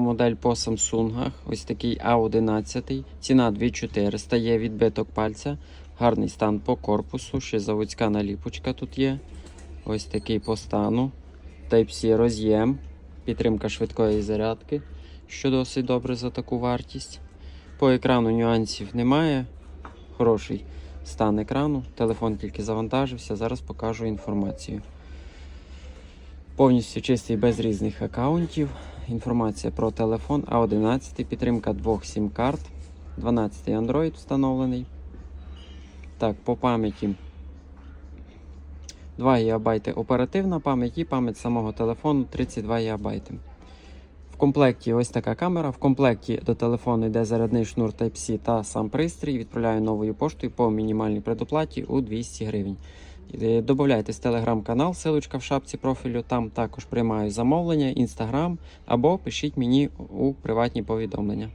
Модель по Samsung. Ось такий А11. Ціна 2400. Є відбиток пальця. Гарний стан по корпусу. Ще заводська наліпочка тут є. Ось такий по стану. Type-C роз'єм. Підтримка швидкої зарядки, що досить добре за таку вартість. По екрану нюансів немає. Хороший стан екрану. Телефон тільки завантажився. Зараз покажу інформацію. Повністю чистий без різних аккаунтів. Інформація про телефон А11, підтримка двох сім-карт, 12 Android встановлений. Так, по пам'яті 2 ГБ оперативна пам'ять і пам'ять самого телефону 32 ГБ. Комплекті ось така камера. В комплекті до телефону йде зарядний шнур Type-C та сам пристрій. Відправляю новою поштою по мінімальній предоплаті у 200 гривень. Додайтесь Добавляйтесь в телеграм-канал, силочка в шапці профілю. Там також приймаю замовлення, інстаграм або пишіть мені у приватні повідомлення.